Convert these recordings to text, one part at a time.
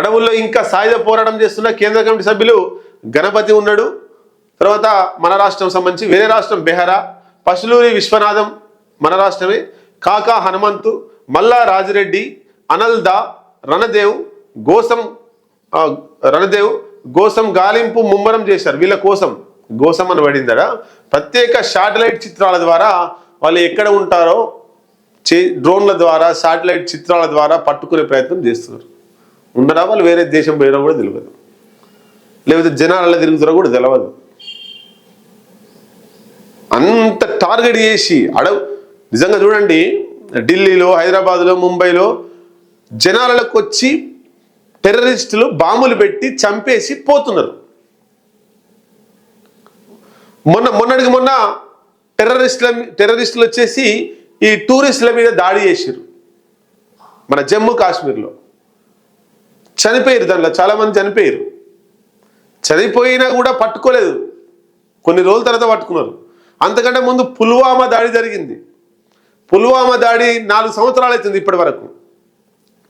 అడవుల్లో ఇంకా సాయుధ పోరాటం చేస్తున్న కేంద్ర కమిటీ సభ్యులు గణపతి ఉన్నాడు. తర్వాత మన రాష్ట్రం సంబంధించి వేరే రాష్ట్రం బెహరా పశులూరి విశ్వనాథం మన రాష్ట్రమే కాకా హనుమంతు మల్లా రాజిరెడ్డి అనల్దా రణదేవ్ గోసం రణదేవ్ గోసం గాలింపు ముమ్మరం చేశారు. వీళ్ళ కోసం గోసం అని పడిందట. ప్రత్యేక శాటిలైట్ చిత్రాల ద్వారా వాళ్ళు ఎక్కడ ఉంటారో చే డ్రోన్ల ద్వారా శాటిలైట్ చిత్రాల ద్వారా పట్టుకునే ప్రయత్నం చేస్తున్నారు. ఉన్నారా వాళ్ళు వేరే దేశం పోయినా కూడా తెలియదు లేకపోతే జనాలలో తిరుగుతారో కూడా తెలియదు అంత టార్గెట్ చేసి అడవు నిజంగా చూడండి ఢిల్లీలో హైదరాబాద్లో ముంబైలో జనాలకు వచ్చి టెర్రరిస్టులు బాంబులు పెట్టి చంపేసి పోతున్నారు. మొన్న మొన్నటికి మొన్న టెర్రరిస్టుల టెర్రరిస్టులు వచ్చేసి ఈ టూరిస్టుల మీద దాడి చేసిర్రు. మన జమ్మూ కాశ్మీర్లో. చనిపోయారు దాంట్లో చాలామంది చనిపోయారు. చనిపోయినా కూడా పట్టుకోలేదు. కొన్ని రోజుల తర్వాత పట్టుకున్నారు. అంతకంటే ముందు పుల్వామా దాడి జరిగింది. పుల్వామా దాడి నాలుగు సంవత్సరాలు అవుతుంది ఇప్పటి వరకు.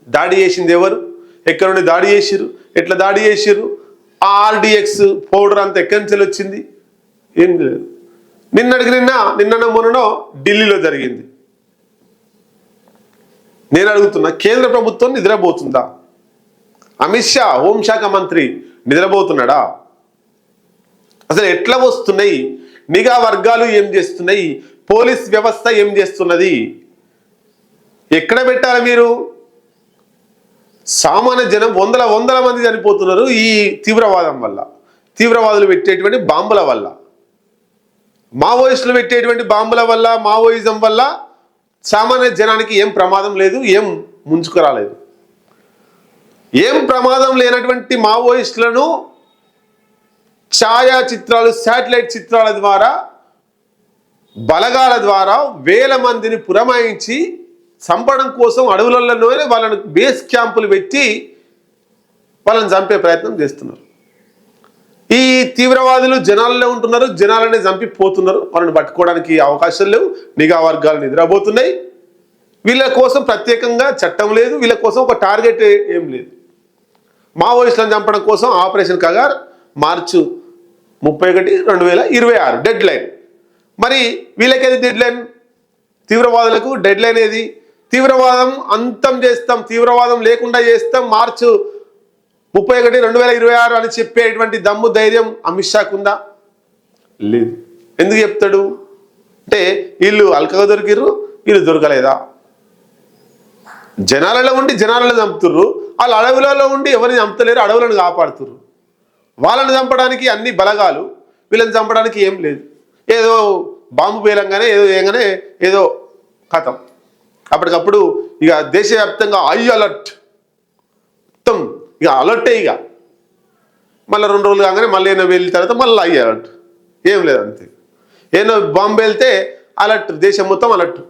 దాడి చేసింది ఎవరు? ఎక్కడ నుండి దాడి చేసిరు ఎట్లా దాడి చేసిరు ఆర్డిఎక్స్ పౌడర్ అంతా ఎక్కడి నుంచి వచ్చింది? ఏం లేదు. నిన్నటికి నిన్న నిన్న మొన్ననో ఢిల్లీలో జరిగింది. నేను అడుగుతున్నా కేంద్ర ప్రభుత్వం నిద్రపోతుందా? అమిత్ షా హోంశాఖ మంత్రి నిద్రపోతున్నాడా? అసలు ఎట్లా వస్తున్నాయి? నిఘా వర్గాలు ఏం చేస్తున్నాయి? పోలీస్ వ్యవస్థ ఏం చేస్తున్నది? ఎక్కడ పెట్టాలి మీరు? సామాన్య జనం వందల వందల మంది చనిపోతున్నారు ఈ తీవ్రవాదం వల్ల. తీవ్రవాదులు పెట్టేటువంటి బాంబుల వల్ల. మావోయిస్టులు పెట్టేటువంటి బాంబుల వల్ల మావోయిజం వల్ల సామాన్య జనానికి ఏం ప్రమాదం లేదు ఏం ముంచుకురాలేదు ఏం ప్రమాదం లేనటువంటి మావోయిస్టులను ఛాయాచిత్రాలు శాటిలైట్ చిత్రాల ద్వారా బలగాల ద్వారా వేల మందిని పురమాయించి చంపడం కోసం అడవులలోనే వాళ్ళని బేస్ క్యాంపులు పెట్టి వాళ్ళని చంపే ప్రయత్నం చేస్తున్నారు. ఈ తీవ్రవాదులు జనాల్లో ఉంటున్నారు జనాలనే చంపి పోతున్నారు వాళ్ళని పట్టుకోవడానికి అవకాశం లేవు నిఘా వర్గాలు నిద్రపోతున్నాయి. వీళ్ళ కోసం ప్రత్యేకంగా చట్టం లేదు వీళ్ళ కోసం ఒక టార్గెట్ ఏం లేదు. మావోయిస్టులను చంపడం కోసం ఆపరేషన్ కగార్ మార్చు ముప్పై ఒకటి రెండు వేల ఇరవై ఆరు డెడ్ లైన్ మరి వీళ్ళకేది డెడ్ లైన్ తీవ్రవాదులకు డెడ్ లైన్ ఏది? తీవ్రవాదం అంతం చేస్తాం తీవ్రవాదం లేకుండా చేస్తాం మార్చు ముప్పై ఒకటి రెండు వేల ఇరవై ఆరు అని చెప్పేటువంటి దమ్ము ధైర్యం అమిత్ షాకు ఉందా? లేదు. ఎందుకు చెప్తాడు? అంటే వీళ్ళు అల్కగా దొరికిర్రు వీళ్ళు దొరకలేదా? జనాలలో ఉండి జనాలలో చంపుతుర్రు వాళ్ళు అడవులలో ఉండి ఎవరిని చంపుతలేరు అడవులను కాపాడుతుర్రు. వాళ్ళని చంపడానికి అన్ని బలగాలు వీళ్ళని చంపడానికి ఏం లేదు. ఏదో బాంబు పేలంగానే ఏదో ఏంగానే ఏదో కథం. అప్పటికప్పుడు ఇక దేశవ్యాప్తంగా ఐ అలర్ట్. మొత్తం ఇక అలర్టే ఇక. మళ్ళీ రెండు రోజులు కాగానే మళ్ళీ ఏదో వెళ్ళిన తర్వాత మళ్ళీ ఐ అలర్ట్. ఏం లేదు అంతే. ఏదో బాంబు వెళ్తే అలర్ట్ దేశం మొత్తం అలర్ట్.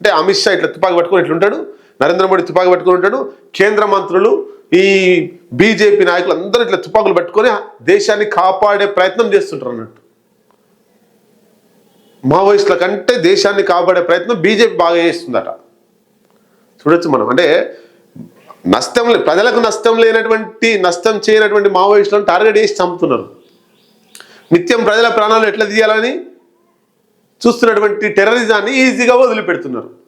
అంటే అమిత్ షా ఇట్లా తుపాకి పట్టుకొని ఇట్లుంటాడు. నరేంద్ర మోడీ తుపాకు పట్టుకొని ఉంటాడు. కేంద్ర మంత్రులు ఈ బీజేపీ నాయకులు అందరూ ఇట్లా తుపాకులు పట్టుకొని దేశాన్ని కాపాడే ప్రయత్నం చేస్తుంటారు అన్నట్టు. మావోయిస్టుల కంటే దేశాన్ని కాపాడే ప్రయత్నం బీజేపీ బాగా చేస్తుందట. చూడొచ్చు మనం. అంటే నష్టం లే- ప్రజలకు నష్టం లేనటువంటి నష్టం చేయనటువంటి మావోయిస్టులను టార్గెట్ చేసి చంపుతున్నారు. నిత్యం ప్రజల ప్రాణాలు ఎట్లా తీయాలని చూస్తున్నటువంటి టెర్రరిజాన్ని ఈజీగా వదిలిపెడుతున్నారు.